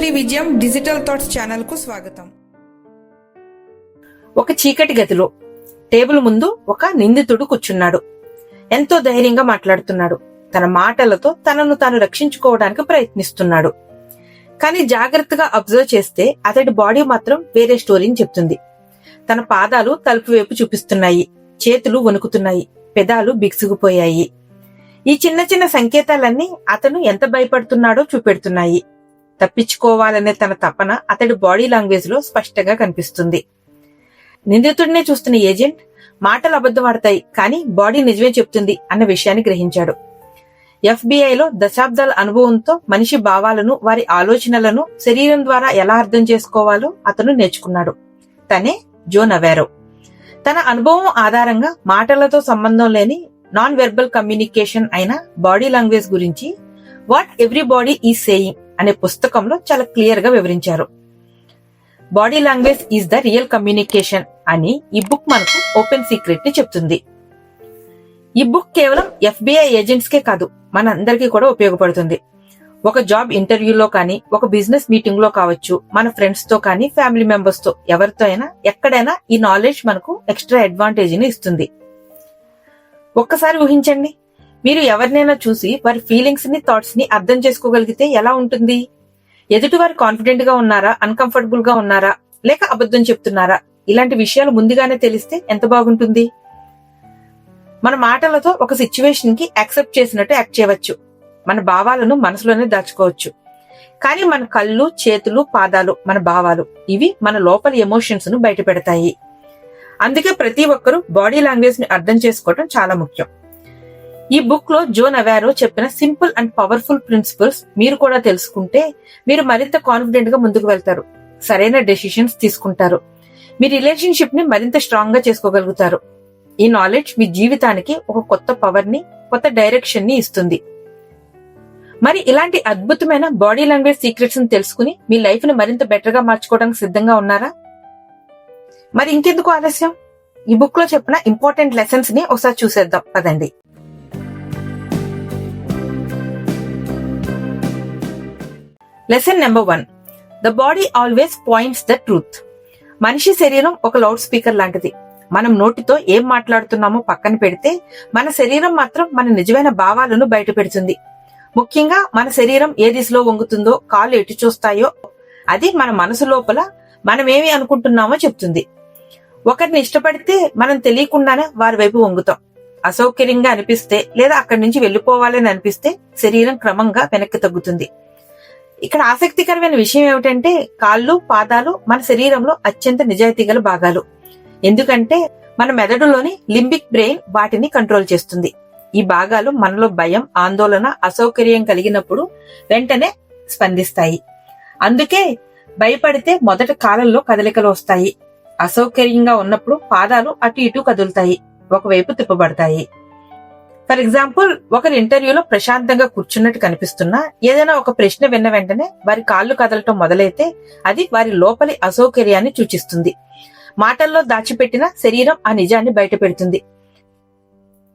కస్తూరి విజయం digital thoughts ఛానల్కు స్వాగతం. ఒక చీకటి గదిలో టేబుల్ ముందు ఒక నిందితుడు కూర్చున్నాడు. ఎంతో ధైర్యంగా మాట్లాడుతున్నాడు. తన మాటలతో తనను తాను రక్షించుకోవడానికి ప్రయత్నిస్తున్నాడు. కానీ జాగ్రత్తగా అబ్జర్వ్ చేస్తే అతడి బాడీ మాత్రం వేరే స్టోరీని చెప్తుంది. తన పాదాలు తలుపు వైపు చూపిస్తున్నాయి. చేతులు వణుకుతున్నాయి. పెదాలు బిగుసుకుపోయాయి. ఈ చిన్న చిన్న సంకేతాలన్నీ అతను ఎంత భయపడుతున్నాడో చూపెడుతున్నాయి. తప్పించుకోవాలనే తన తపన అతడి బాడీ లాంగ్వేజ్లో స్పష్టంగా కనిపిస్తుంది. నిందితుడినే చూస్తున్న ఏజెంట్ మాటలు అబద్ధమాడతాయి కానీ బాడీ నిజమే చెప్తుంది అన్న విషయాన్ని గ్రహించాడు. ఎఫ్బిఐలో దశాబ్దాల అనుభవంతో మనిషి భావాలను వారి ఆలోచనలను శరీరం ద్వారా ఎలా అర్థం చేసుకోవాలో అతను నేర్చుకున్నాడు. తనే జో నవేరో. తన అనుభవం ఆధారంగా మాటలతో సంబంధం లేని నాన్ వెర్బల్ కమ్యూనికేషన్ అయిన బాడీ లాంగ్వేజ్ గురించి what every body is saying అనే పుస్తకంలో చాలా క్లియర్గా వివరించారు. Body language is the real communication అని ఈ బుక్ మనకు ఓపెన్ సీక్రెట్ని చెప్తుంది. ఈ బుక్ కేవలం ఎఫ్బిఐ ఏజెంట్స్ కే కాదు మనందరికీ కూడా ఉపయోగపడుతుంది. ఒక జాబ్ ఇంటర్వ్యూలో కానీ ఒక బిజినెస్ మీటింగ్లో కావచ్చు మన ఫ్రెండ్స్తో కానీ ఫ్యామిలీ మెంబర్స్తో ఎవరితో అయినా ఎక్కడైనా ఈ నాలెడ్జ్ మనకు ఎక్స్ట్రా అడ్వాంటేజ్ని ఇస్తుంది. ఒక్కసారి ఊహించండి మీరు ఎవరినైనా చూసి వారి ఫీలింగ్స్ని థాట్స్ని అర్థం చేసుకోగలిగితే ఎలా ఉంటుంది? ఎదుటి వారు కాన్ఫిడెంట్గా ఉన్నారా? అన్కంఫర్టబుల్గా ఉన్నారా? లేక అబద్ధం చెప్తున్నారా? ఇలాంటి విషయాలు ముందుగానే తెలిస్తే ఎంత బాగుంటుంది? మన మాటలతో ఒక సిచ్యువేషన్కి యాక్సెప్ట్ చేసినట్టు యాక్ట్ చేయవచ్చు. మన భావాలను మనసులోనే దాచుకోవచ్చు. కానీ మన కళ్ళు చేతులు పాదాలు మన భావాలు. ఇవి మన లోపల ఎమోషన్స్ను బయట పెడతాయి అందుకే ప్రతి ఒక్కరూ బాడీ లాంగ్వేజ్ని అర్థం చేసుకోవడం చాలా ముఖ్యం. ఈ బుక్లో జో నవారో చెప్పిన సింపుల్ అండ్ పవర్ఫుల్ ప్రిన్సిపల్స్ మీరు కూడా తెలుసుకుంటే మీరు మరింత కాన్ఫిడెంట్గా ముందుకు వెళ్తారు. సరైన డెసిషన్స్ తీసుకుంటారు. మీ రిలేషన్షిప్ని మరింత స్ట్రాంగ్గా చేసుకోగలుగుతారు. ఈ నాలెడ్జ్ మీ జీవితానికి ఒక కొత్త పవర్ని కొత్త డైరెక్షన్ని ఇస్తుంది. మరి ఇలాంటి అద్భుతమైన బాడీ లాంగ్వేజ్ సీక్రెట్స్ని తెలుసుకుని మీ లైఫ్ని మరింత బెటర్గా మార్చుకోవడానికి సిద్ధంగా ఉన్నారా? మరి ఇంకెందుకు ఆలస్యం? ఈ బుక్లో చెప్పిన ఇంపార్టెంట్ లెసన్స్ని ఒకసారి చూసేద్దాం. పదండి. Lesson number one the body always points the truth మనిషి శరీరం ఒక లౌడ్ స్పీకర్ లాంటిది. మనం నోటితో ఏం మాట్లాడుతున్నామో పక్కన పెడితే మన శరీరం మాత్రం మన నిజమైన భావాలను బయట పెడుతుంది. ముఖ్యంగా మన శరీరం ఏ దిశలో వంగుతుందో కాళ్ళు ఎటు చూస్తాయో అది మన మనసు లోపల మనం ఏమి అనుకుంటున్నామో చెప్తుంది. ఒకరిని ఇష్టపడితే మనం తెలియకుండానే వారి వైపు వంగుతాం. అసౌకర్యంగా అనిపిస్తే లేదా అక్కడి నుంచి వెళ్ళిపోవాలని అనిపిస్తే శరీరం క్రమంగా వెనక్కి తగ్గుతుంది. ఇక్కడ ఆసక్తికరమైన విషయం ఏమిటంటే కాళ్ళు పాదాలు మన శరీరంలో అత్యంత నిజాయితీ గల భాగాలు. ఎందుకంటే మన మెదడులోని లింబిక్ బ్రెయిన్ వాటిని కంట్రోల్ చేస్తుంది. ఈ భాగాలు మనలో భయం ఆందోళన అసౌకర్యం కలిగినప్పుడు వెంటనే స్పందిస్తాయి. అందుకే భయపడితే మొదట కాలంలో కదలికలు వస్తాయి. అసౌకర్యంగా ఉన్నప్పుడు పాదాలు అటు ఇటు కదులుతాయి. ఒకవైపు తిప్పబడతాయి. ఫర్ ఎగ్జాంపుల్ ఒకరి ఇంటర్వ్యూలో ప్రశాంతంగా కూర్చున్నట్టు కనిపిస్తున్నా ఏదైనా ఒక ప్రశ్న విన్న వెంటనే వారి కాళ్ళు కదలటం మొదలైతే అది వారి లోపలి అసౌకర్యాన్ని సూచిస్తుంది. మాటల్లో దాచిపెట్టిన శరీరం ఆ నిజాన్ని బయటపెడుతుంది.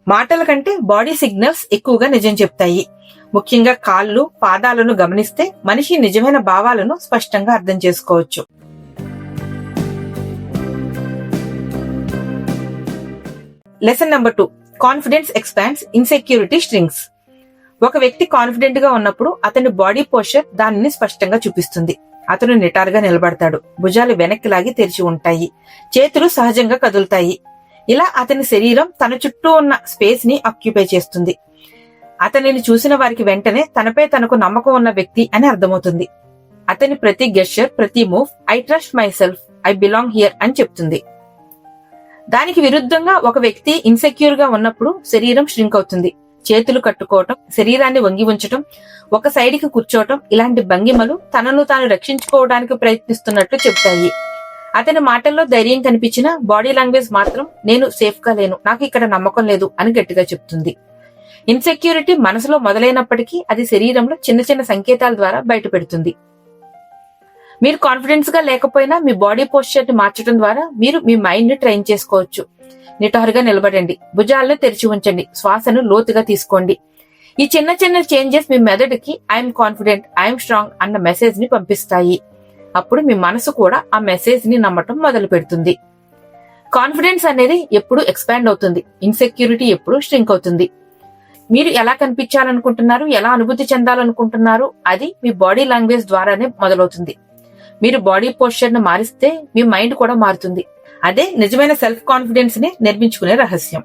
మాటల కంటే బాడీ సిగ్నల్స్ ఎక్కువగా నిజం చెప్తాయి. ముఖ్యంగా కాళ్ళు పాదాలను గమనిస్తే మనిషి నిజమైన భావాలను స్పష్టంగా అర్థం చేసుకోవచ్చు. Lesson number two confidence expands insecurity shrinks. ఒక వ్యక్తి కాన్ఫిడెంట్గా ఉన్నప్పుడు అతని బాడీ పోస్చర్ దానిని స్పష్టంగా చూపిస్తుంది. అతను నిటారుగా నిలబడతాడు. భుజాలు వెనక్కి లాగి తెరిచి ఉంటాయి. చేతులు సహజంగా కదులుతాయి. ఇలా అతని శరీరం తన చుట్టూ ఉన్న స్పేస్ని ఆక్యుపై చేస్తుంది. అతనిని చూసిన వారికి వెంటనే తనపై తనకు నమ్మకం ఉన్న వ్యక్తి అని అర్థమవుతుంది. అతని ప్రతి గెస్చర్ ప్రతి move I trust myself I belong here అని చెప్తుంది. దానికి విరుద్ధంగా ఒక వ్యక్తి ఇన్సెక్యూర్గా ఉన్నప్పుడు శరీరం ష్రింక్ అవుతుంది. చేతులు కట్టుకోవటం శరీరాన్ని వంగి ఉంచటం ఒక సైడ్కి కూర్చోవటం ఇలాంటి భంగిమలు తనను తాను రక్షించుకోవడానికి ప్రయత్నిస్తున్నట్లు చెప్తాయి అతని మాటల్లో ధైర్యం కనిపించిన బాడీ లాంగ్వేజ్ మాత్రం నేను సేఫ్గా లేను నాకు ఇక్కడ నమ్మకం లేదు అని గట్టిగా చెప్తుంది. ఇన్సెక్యూరిటీ మనసులో మొదలైనప్పటికీ అది శరీరంలో చిన్న చిన్న సంకేతాల ద్వారా బయటపెడుతుంది. మీరు కాన్ఫిడెన్స్గా లేకపోయినా మీ బాడీ పోస్చర్ని మార్చడం ద్వారా మీరు మీ మైండ్ని ట్రైన్ చేసుకోవచ్చు. నిటారుగా నిలబడండి. భుజాలను తెరిచి ఉంచండి. శ్వాసను లోతుగా తీసుకోండి. ఈ చిన్న చిన్న చేంజెస్ మీ మెదడుకి ఐఎమ్ కాన్ఫిడెంట్ ఐఎమ్ స్ట్రాంగ్ అన్న మెసేజ్ని పంపిస్తాయి. అప్పుడు మీ మనసు కూడా ఆ మెసేజ్ని నమ్మటం మొదలు పెడుతుంది. కాన్ఫిడెన్స్ అనేది ఎప్పుడు ఎక్స్పాండ్ అవుతుంది. ఇన్సెక్యూరిటీ ఎప్పుడు స్ట్రింక్ అవుతుంది. మీరు ఎలా కనిపించాలనుకుంటున్నారు? ఎలా అనుభూతి చెందాలనుకుంటున్నారు? అది మీ బాడీ లాంగ్వేజ్ ద్వారానే మొదలవుతుంది. మీరు బాడీ పోస్చర్ను మారిస్తే మీ మైండ్ కూడా మారుతుంది. అదే నిజమైన సెల్ఫ్ కాన్ఫిడెన్స్ని నిర్మించుకునే రహస్యం.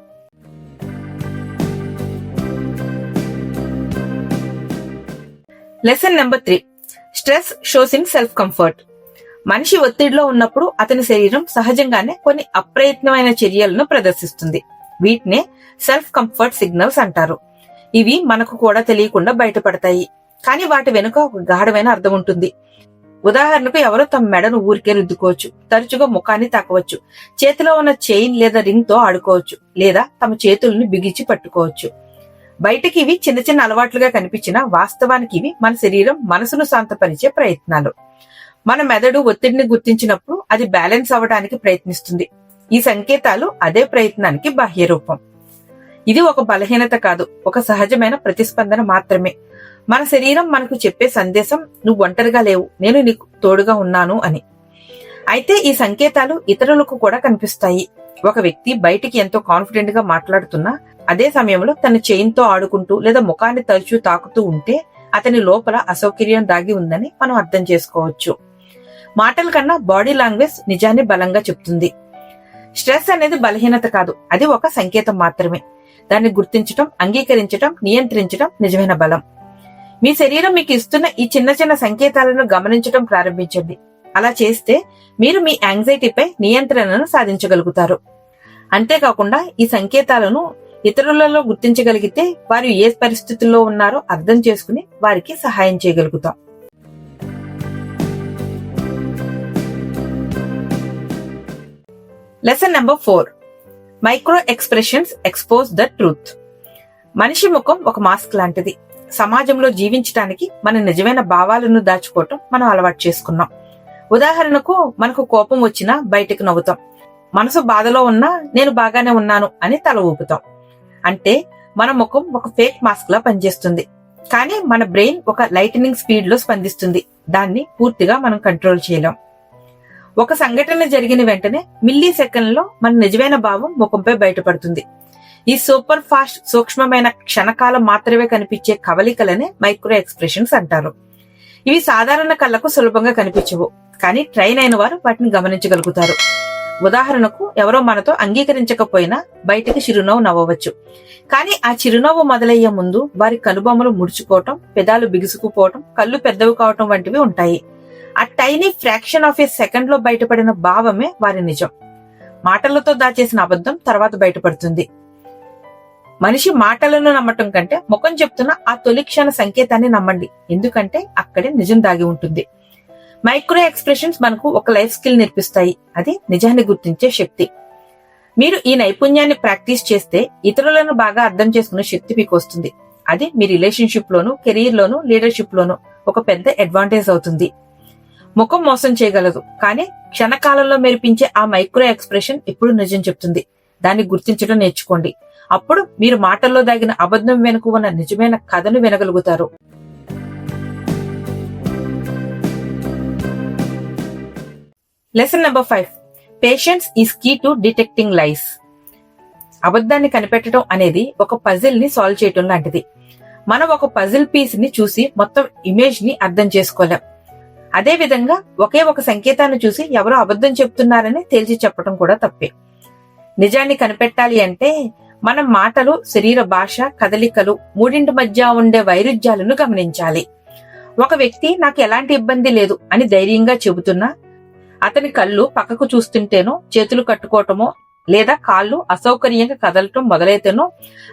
Lesson number three stress shows in self comfort మనిషి ఒత్తిడిలో ఉన్నప్పుడు అతని శరీరం సహజంగానే కొన్ని అప్రయత్నమైన చర్యలను ప్రదర్శిస్తుంది. వీటినే సెల్ఫ్ కంఫర్ట్ సిగ్నల్స్ అంటారు. ఇవి మనకు కూడా తెలియకుండా బయటపడతాయి. కానీ వాటి వెనుక ఒక గాఢమైన అర్థం ఉంటుంది. ఉదాహరణకు ఎవరో తమ మెడను ఊరికే రుద్దుకోవచ్చు తరచుగా ముఖాన్ని తాకవచ్చు చేతిలో ఉన్న చైన్ లేదా రింగ్తో ఆడుకోవచ్చు లేదా తమ చేతులను బిగించి పట్టుకోవచ్చు. బయటకి ఇవి చిన్న చిన్న అలవాట్లుగా కనిపించినా వాస్తవానికి ఇవి మన శరీరం మనసును శాంతపరిచే ప్రయత్నాలు. మన మెదడు ఒత్తిడిని గుర్తించినప్పుడు అది బ్యాలెన్స్ అవ్వడానికి ప్రయత్నిస్తుంది. ఈ సంకేతాలు అదే ప్రయత్నానికి బాహ్య రూపం. ఇది ఒక బలహీనత కాదు ఒక సహజమైన ప్రతిస్పందన మాత్రమే. మన శరీరం మనకు చెప్పే సందేశం నువ్వు ఒంటరిగా లేవు నేను నీకు తోడుగా ఉన్నాను అని. అయితే ఈ సంకేతాలు ఇతరులకు కూడా కనిపిస్తాయి. ఒక వ్యక్తి బయటికి ఎంతో కాన్ఫిడెంట్గా మాట్లాడుతున్నా అదే సమయంలో తన చైన్తో ఆడుకుంటూ లేదా ముఖాన్ని తరచూ తాకుతూ ఉంటే అతని లోపల అసౌకర్యం దాగి ఉందని మనం అర్థం చేసుకోవచ్చు. మాటల కన్నా బాడీ లాంగ్వేజ్ నిజాన్ని బలంగా చెప్తుంది. స్ట్రెస్ అనేది బలహీనత కాదు అది ఒక సంకేతం మాత్రమే. దాన్ని గుర్తించటం అంగీకరించటం నియంత్రించటం నిజమైన బలం. మీ శరీరం మీకు ఇస్తున్న ఈ చిన్న చిన్న సంకేతాలను గమనించడం ప్రారంభించండి. అలా చేస్తే మీరు మీ యాంగ్జైటీపై నియంత్రణను సాధించగలుగుతారు. అంతేకాకుండా ఈ సంకేతాలను ఇతరులలో గుర్తించగలిగితే వారు ఏ పరిస్థితుల్లో ఉన్నారో అర్థం చేసుకుని వారికి సహాయం చేయగలుగుతాం. Lesson number four micro expressions expose the truth మనిషి ముఖం ఒక మాస్క్ లాంటిది. సమాజంలో జీవించటానికి మన నిజమైన భావాలను దాచుకోవటం మనం అలవాటు చేసుకున్నాం. ఉదాహరణకు మనకు కోపం వచ్చినా బయటకు నవ్వుతాం. మనసు బాధలో ఉన్నా నేను బాగానే ఉన్నాను అని తల ఊపుతాం. అంటే మన ముఖం ఒక ఫేక్ మాస్క్ లా పనిచేస్తుంది. కానీ మన బ్రెయిన్ ఒక లైటనింగ్ స్పీడ్లో స్పందిస్తుంది. దాన్ని పూర్తిగా మనం కంట్రోల్ చేయలేం. ఒక సంఘటన జరిగిన వెంటనే మిల్లీ సెకండ్లో మన నిజమైన భావం ముఖంపై బయటపడుతుంది. ఈ సూపర్ ఫాస్ట్ సూక్ష్మమైన క్షణకాలం మాత్రమే కనిపించే కవలికలనే మైక్రో ఎక్స్ప్రెషన్స్ అంటారు. ఇవి సాధారణ కళ్ళకు సులభంగా కనిపించవు కానీ ట్రైన్ అయిన వారు వాటిని గమనించగలుగుతారు. ఉదాహరణకు ఎవరో మనతో అంగీకరించకపోయినా బయటకి చిరునవ్వు నవ్వవచ్చు. కానీ ఆ చిరునవ్వు మొదలయ్యే ముందు వారి కనుబొమ్మలు ముడుచుకోవటం పెదాలు బిగుసుకుపోవటం కళ్ళు పెద్దవి కావటం వంటివి ఉంటాయి. ఆ టైనీ ఫ్రాక్షన్ ఆఫ్ ఏ సెకండ్లో బయటపడిన భావమే వారి నిజం. మాటలతో దాచేసిన అబద్ధం తర్వాత బయటపడుతుంది. మనిషి మాటలను నమ్మటం కంటే ముఖం చెప్తున్న ఆ తొలి క్షణ సంకేతాన్ని నమ్మండి. ఎందుకంటే అక్కడే నిజం దాగి ఉంటుంది. మైక్రో ఎక్స్ప్రెషన్స్ మనకు ఒక లైఫ్ స్కిల్ నేర్పిస్తాయి. అది నిజాన్ని గుర్తించే శక్తి. మీరు ఈ నైపుణ్యాన్ని ప్రాక్టీస్ చేస్తే ఇతరులను బాగా అర్థం చేసుకునే శక్తి మీకు వస్తుంది. అది మీ రిలేషన్షిప్ లోను కెరీర్ లోను లీడర్షిప్ లోను ఒక పెద్ద అడ్వాంటేజ్ అవుతుంది. ముఖం మోసం చేయగలదు. కానీ క్షణకాలంలో మెరిపించే ఆ మైక్రో ఎక్స్ప్రెషన్ ఇప్పుడు నిజం చెప్తుంది. దాన్ని గుర్తించడం నేర్చుకోండి. అప్పుడు మీరు మాటల్లో దాగిన అబద్ధం వెనుక ఉన్న నిజమైన కథను వినగలుగుతారు. Lesson number five patience is key to detecting lies అబద్ధాన్ని కనిపెట్టడం అనేది ఒక పజిల్ని సాల్వ్ చేయటం లాంటిది. మనం ఒక పజిల్ పీస్ని చూసి మొత్తం ఇమేజ్ని అర్థం చేసుకోలేం. అదే విధంగా ఒకే ఒక సంకేతాన్ని చూసి ఎవరో అబద్ధం చెప్తున్నారని తేల్చి చెప్పడం కూడా తప్పే. నిజాన్ని కనిపెట్టాలి అంటే మనం మాటలు శరీర భాష కదలికలు మూడింటి మధ్య ఉండే వైరుధ్యాలను గమనించాలి. ఒక వ్యక్తి నాకు ఎలాంటి ఇబ్బంది లేదు అని ధైర్యంగా చెబుతున్నా అతని కళ్ళు పక్కకు చూస్తుంటేనో చేతులు కట్టుకోవటమో లేదా కాళ్ళు అసౌకర్యంగా కదలటం మొదలైతేనో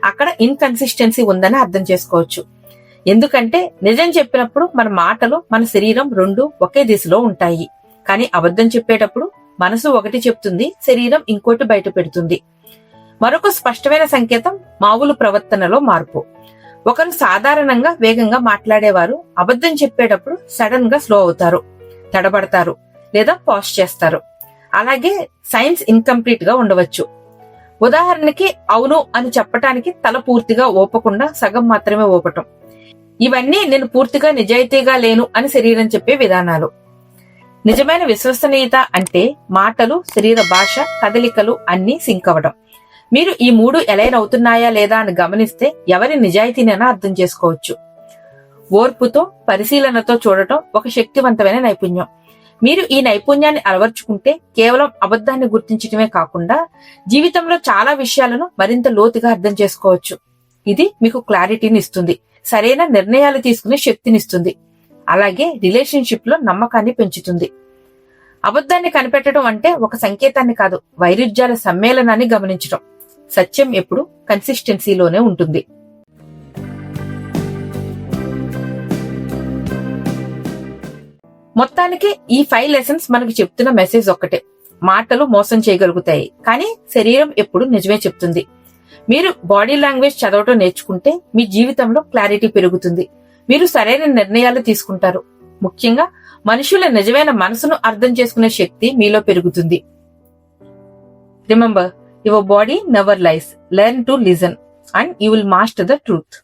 అక్కడ ఇన్కన్సిస్టెన్సీ ఉందని అర్థం చేసుకోవచ్చు. ఎందుకంటే నిజం చెప్పినప్పుడు మన మాటలు మన శరీరం రెండు ఒకే దిశలో ఉంటాయి. కానీ అబద్ధం చెప్పేటప్పుడు మనసు ఒకటి చెప్తుంది శరీరం ఇంకోటి బయట పెడుతుంది మరొక స్పష్టమైన సంకేతం మామూలు ప్రవర్తనలో మార్పు. ఒకరు సాధారణంగా వేగంగా మాట్లాడేవారు అబద్ధం చెప్పేటప్పుడు సడన్గా స్లో అవుతారు తడబడతారు లేదా పాజ్ చేస్తారు. అలాగే సైన్స్ ఇన్కంప్లీట్గా ఉండవచ్చు. ఉదాహరణకి అవును అని చెప్పటానికి తల పూర్తిగా ఓపకుండా సగం మాత్రమే ఓపటం. ఇవన్నీ నేను పూర్తిగా నిజాయితీగా లేను అని శరీరం చెప్పే విధానాలు. నిజమైన విశ్వసనీయత అంటే మాటలు శరీర భాష కదలికలు అన్నీ సింక్ అవ్వడం మీరు ఈ మూడు ఎలైన్ అవుతున్నాయా లేదా అని గమనిస్తే ఎవరి నిజాయితీనైనా అర్థం చేసుకోవచ్చు. ఓర్పుతో పరిశీలనతో చూడటం ఒక శక్తివంతమైన నైపుణ్యం. మీరు ఈ నైపుణ్యాన్ని అలవర్చుకుంటే కేవలం అబద్ధాన్ని గుర్తించడమే కాకుండా జీవితంలో చాలా విషయాలను మరింత లోతుగా అర్థం చేసుకోవచ్చు. ఇది మీకు క్లారిటీని ఇస్తుంది. సరైన నిర్ణయాలు తీసుకునే శక్తినిస్తుంది అలాగే రిలేషన్షిప్లో నమ్మకాన్ని పెంచుతుంది. అబద్ధాన్ని కనిపెట్టడం అంటే ఒక సంకేతాన్ని కాదు వైరుధ్యాల సమ్మేళనాన్ని గమనించడం సత్యం ఎప్పుడు కన్సిస్టెన్సీలోనే ఉంటుంది. మొత్తానికి ఈ ఫైవ్ లెసన్స్ మనకు చెప్తున్న మెసేజ్ ఒక్కటే. మాటలు మోసం చేయగలుగుతాయి. కానీ శరీరం ఎప్పుడు నిజమే చెప్తుంది. మీరు బాడీ లాంగ్వేజ్ చదవటం నేర్చుకుంటే మీ జీవితంలో క్లారిటీ పెరుగుతుంది. మీరు సరైన నిర్ణయాలు తీసుకుంటారు. ముఖ్యంగా మనుషుల నిజమైన మనసును అర్థం చేసుకునే శక్తి మీలో పెరుగుతుంది. Remember Your body never lies. Learn to listen and you will master the truth.